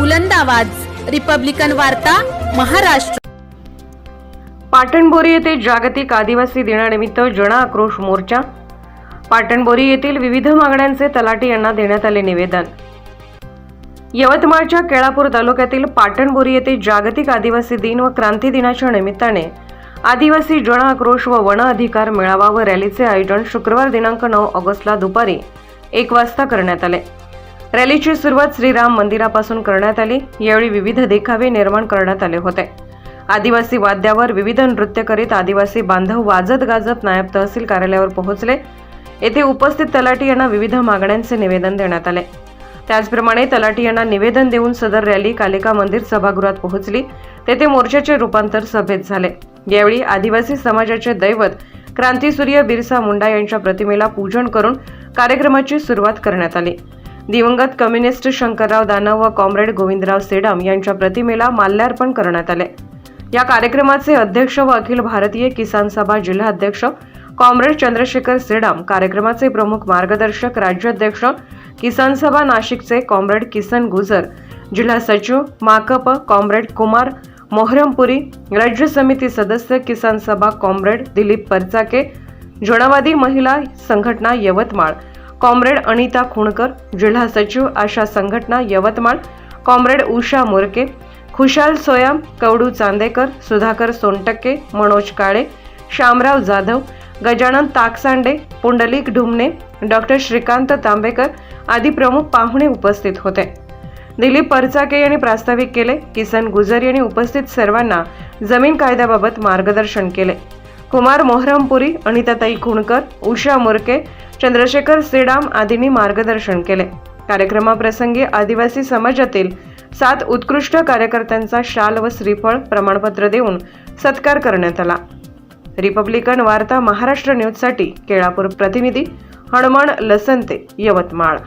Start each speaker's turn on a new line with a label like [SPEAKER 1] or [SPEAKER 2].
[SPEAKER 1] बुलंद आवाज. रिपब्लिकन वार्ता महाराष्ट्र.
[SPEAKER 2] पाटणबोरी येथे जागतिक आदिवासी दिनानिमित्त जन आक्रोश मोर्चा. पाटणबोरी येथील विविध मागण्यांचे तलाठी यांना देण्यात आले निवेदन. यवतमाळच्या केळापूर तालुक्यातील पाटणबोरी येथे जागतिक आदिवासी दिन व क्रांती दिनाच्या निमित्ताने आदिवासी जन आक्रोश व वन अधिकार मेळावा व रॅलीचे आयोजन शुक्रवार दिनांक नऊ ऑगस्टला दुपारी एक वाजता करण्यात आले. रॅलीची सुरुवात श्रीराम मंदिरापासून करण्यात आली. यावेळी विविध देखावे निर्माण करण्यात आले होते. आदिवासी वाद्यावर विविध नृत्य करीत आदिवासी बांधव वाजत गाजत नायब तहसील कार्यालयावर पोहोचले. येथे उपस्थित तलाठी यांना विविध मागण्यांचे निवेदन देण्यात आले. त्याचप्रमाणे तलाठी यांना निवेदन देऊन सदर रॅली कालिका मंदिर सभागृहात पोहोचली. तेथे मोर्चाचे रूपांतर सभेत झाले. यावेळी आदिवासी समाजाचे दैवत क्रांतीसूर्य बिरसा मुंडा यांच्या प्रतिमेला पूजन करून कार्यक्रमाची सुरुवात करण्यात आली. दिवंगत कम्युनिस्ट शंकरराव दानव व कॉम्रेड गोविंदराव सेडम यांच्या प्रतिमेला माल्यार्पण करण्यात आले. या कार्यक्रमाचे अध्यक्ष व अखिल भारतीय किसान सभा जिल्हाध्यक्ष कॉम्रेड चंद्रशेखर सेडम कार्यक्रमाचे प्रमुख मार्गदर्शक राज्याध्यक्ष किसान सभा नाशिकचे कॉम्रेड किसन गुजर जिल्हा सचिव माकप कॉम्रेड कुमार मोहरमपुरी राज्य समिती सदस्य किसान सभा कॉम्रेड दिलीप परचाके जनवादी महिला संघटना यवतमाळ कॉम्रेड अनिता खुणकर जिल्हा सचिव आशा संघटना यवतमाळ कॉम्रेड उषा मोरके खुशाल सोयाम कवडू चांदेकर सुधाकर सोनटक्के मनोज काळे श्यामराव जाधव गजानन ताकसांडे पुंडलिक ढुमणे डॉक्टर श्रीकांत तांबेकर आदी प्रमुख पाहुणे उपस्थित होते. दिलीप परचाके यांनी प्रास्ताविक केले किसन गुजर यांनी उपस्थित सर्वांना जमीन कायद्याबाबत मार्गदर्शन केले. कुमार मोहरमपुरी अनिताताई खुणकर उषा मुरके चंद्रशेखर श्रीराम आदींनी मार्गदर्शन केले. कार्यक्रमाप्रसंगी आदिवासी समाजातील सात उत्कृष्ट कार्यकर्त्यांचा शाल व श्रीफळ प्रमाणपत्र देऊन सत्कार करण्यात आला. रिपब्लिकन वार्ता महाराष्ट्र न्यूजसाठी केळापूर प्रतिनिधी हनुमान लसंते यवतमाळ.